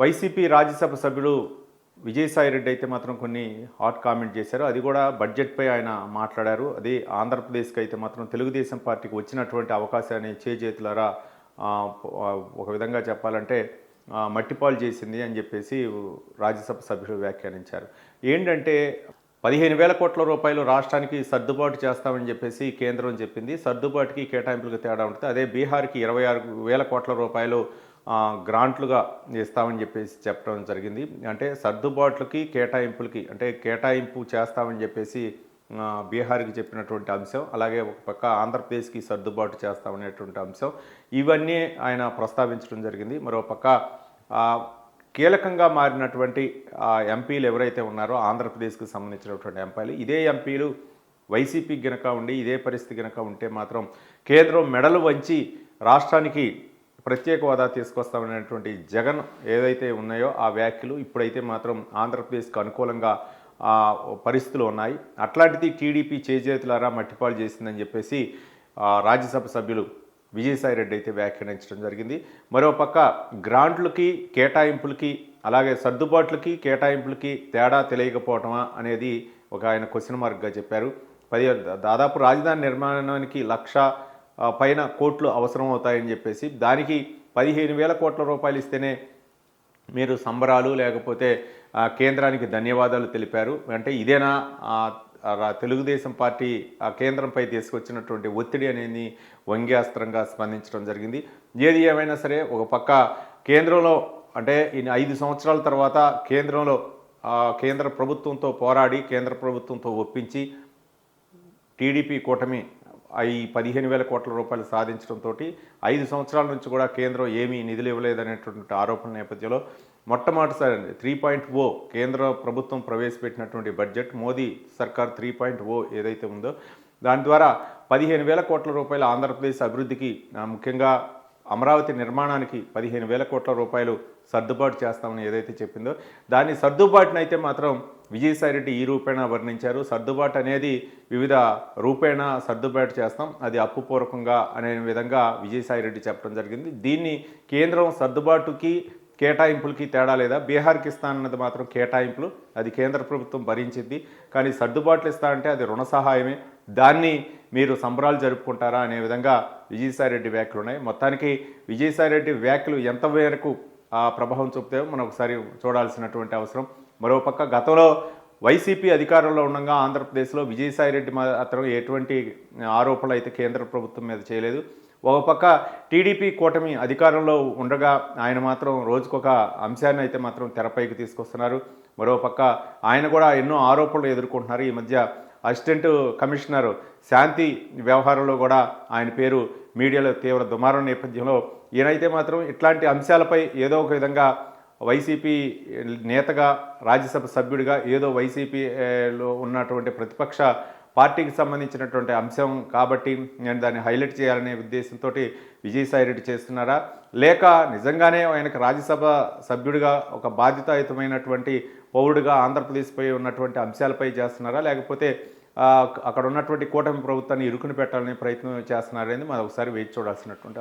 YCP Rajya Sabha సభ్యుడు విజయసాయి రెడ్డి అయితే మాత్రం కొన్ని హాట్ కామెంట్ చేశారు. అది కూడా బడ్జెట్పై ఆయన మాట్లాడారు. అది ఆంధ్రప్రదేశ్కి అయితే మాత్రం తెలుగుదేశం పార్టీకి వచ్చినటువంటి అవకాశాన్ని చేజేతులారా ఒక విధంగా చెప్పాలంటే మట్టిపాలు చేసింది అని చెప్పేసి రాజ్యసభ సభ్యులు వ్యాఖ్యానించారు. ఏంటంటే పదిహేను వేల కోట్ల రూపాయలు రాష్ట్రానికి సర్దుబాటు చేస్తామని చెప్పేసి కేంద్రం చెప్పింది. సర్దుబాటుకి కేటాయింపులకు తేడా ఉంటుంది. అదే బీహార్కి ఇరవై ఆరు వేల కోట్ల రూపాయలు గ్రాంట్లుగా ఇస్తామని చెప్పేసి చెప్పడం జరిగింది. అంటే సర్దుబాట్లకి కేటాయింపులకి అంటే కేటాయింపు చేస్తామని చెప్పేసి బీహార్కి చెప్పినటువంటి అంశం అలాగే ఒక పక్క ఆంధ్రప్రదేశ్కి సర్దుబాటు చేస్తామనేటువంటి అంశం ఇవన్నీ ఆయన ప్రస్తావించడం జరిగింది. మరో పక్క కీలకంగా మారినటువంటి ఎంపీలు ఎవరైతే ఉన్నారో ఆంధ్రప్రదేశ్కి సంబంధించినటువంటి ఎంపీలు ఇదే ఎంపీలు వైసీపీ గనక ఉండి ఇదే పరిస్థితి గనక ఉంటే మాత్రం కేంద్రం మెడలు వంచి రాష్ట్రానికి ప్రత్యేక హోదా తీసుకొస్తామనేటువంటి జగన్ ఏదైతే ఉన్నాయో ఆ వ్యాఖ్యలు ఇప్పుడైతే మాత్రం ఆంధ్రప్రదేశ్కి అనుకూలంగా ఆ, పరిస్థితులు ఉన్నాయి. అట్లాంటిది టీడీపీ చేజేతులారా మట్టిపాలు చేసిందని చెప్పేసి రాజ్యసభ సభ్యులు విజయసాయి రెడ్డి అయితే వ్యాఖ్యానించడం జరిగింది. మరోపక్క గ్రాంట్లకి కేటాయింపులకి అలాగే సర్దుబాట్లకి కేటాయింపులకి తేడా తెలియకపోవటమా అనేది ఒక ఆయన క్వశ్చన్ మార్క్గా చెప్పారు. పది దాదాపు రాజధాని నిర్మాణానికి లక్ష పైన కోట్లు అవసరం అవుతాయని చెప్పేసి దానికి పదిహేను వేల కోట్ల రూపాయలు ఇస్తేనే మీరు సంబరాలు లేకపోతే కేంద్రానికి ధన్యవాదాలు తెలిపారు. అంటే ఇదేనా తెలుగుదేశం పార్టీ ఆ కేంద్రంపై తీసుకొచ్చినటువంటి ఒత్తిడి అనేది వ్యంగ్యాస్త్రంగా స్పందించడం జరిగింది. ఏది ఏమైనా సరే ఒక పక్క కేంద్రంలో అంటే ఐదు సంవత్సరాల తర్వాత కేంద్రంలో కేంద్ర ప్రభుత్వంతో పోరాడి కేంద్ర ప్రభుత్వంతో ఒప్పించి టీడీపీ కూటమి ఈ పదిహేను వేల కోట్ల రూపాయలు సాధించడంతో ఐదు సంవత్సరాల నుంచి కూడా కేంద్రం ఏమీ నిధులు ఇవ్వలేదనేటువంటి ఆరోపణ నేపథ్యంలో మొట్టమొదటిసారి త్రీ పాయింట్ ఓ కేంద్ర ప్రభుత్వం ప్రవేశపెట్టినటువంటి బడ్జెట్ మోదీ సర్కార్ త్రీ పాయింట్ ఓ ఏదైతే ఉందో దాని ద్వారా పదిహేను వేల కోట్ల రూపాయలు ఆంధ్రప్రదేశ్ అభివృద్ధికి ముఖ్యంగా అమరావతి నిర్మాణానికి పదిహేను వేల కోట్ల రూపాయలు సర్దుబాటు చేస్తామని ఏదైతే చెప్పిందో దాని సర్దుబాటునైతే మాత్రం విజయసాయిరెడ్డి ఈ రూపేణా వర్ణించారు. సర్దుబాటు అనేది వివిధ రూపేణా సర్దుబాటు చేస్తాం. అది అప్పుపూర్వకంగా అనే విధంగా విజయసాయిరెడ్డి చెప్పడం జరిగింది. దీన్ని కేంద్రం సర్దుబాటుకి కేటాయింపులకి తేడా లేదా? బీహార్కి ఇస్తానన్నది మాత్రం కేటాయింపులు. అది కేంద్ర ప్రభుత్వం భరించింది. కానీ సర్దుబాట్లు ఇస్తా అంటే అది రుణ సహాయమే. దాన్ని మీరు సంబరాలు జరుపుకుంటారా అనే విధంగా విజయసాయిరెడ్డి వ్యాఖ్యలు ఉన్నాయి. మొత్తానికి విజయసాయిరెడ్డి వ్యాఖ్యలు ఎంత మేరకు ఆ ప్రభావం చూపుతాయో మనం ఒకసారి చూడాల్సినటువంటి అవసరం. మరోపక్క గతంలో వైసీపీ అధికారంలో ఉండగా ఆంధ్రప్రదేశ్లో విజయసాయిరెడ్డి మాత్రం ఎటువంటి ఆరోపణలు అయితే కేంద్ర ప్రభుత్వం మీద చేయలేదు. ఒక పక్క టీడీపీ కూటమి అధికారంలో ఉండగా ఆయన మాత్రం రోజుకొక అంశాన్ని అయితే మాత్రం తెరపైకి తీసుకొస్తున్నారు. మరోపక్క ఆయన కూడా ఎన్నో ఆరోపణలు ఎదుర్కొంటున్నారు. ఈ మధ్య అసిస్టెంట్ కమిషనర్ శాంతి వ్యవహారంలో కూడా ఆయన పేరు మీడియాలో తీవ్ర దుమారం నేపథ్యంలో ఈయనైతే మాత్రం ఇట్లాంటి అంశాలపై ఏదో ఒక విధంగా వైసీపీ నేతగా రాజ్యసభ సభ్యుడిగా ఏదో వైసీపీలో ఉన్నటువంటి ప్రతిపక్ష పార్టీకి సంబంధించినటువంటి అంశం కాబట్టి నేను దాన్ని హైలైట్ చేయాలనే ఉద్దేశంతో విజయసాయిరెడ్డి చేస్తున్నారా? లేక నిజంగానే ఆయనకు రాజ్యసభ సభ్యుడిగా ఒక బాధ్యతాయుతమైనటువంటి పౌరుడిగా ఆంధ్రప్రదేశ్పై ఉన్నటువంటి అంశాలపై చేస్తున్నారా? లేకపోతే అక్కడ ఉన్నటువంటి కూటమి ప్రభుత్వాన్ని ఇరుకుని పెట్టాలనే ప్రయత్నం చేస్తున్నారనేది మనం ఒకసారి వేచి చూడాల్సినటువంటి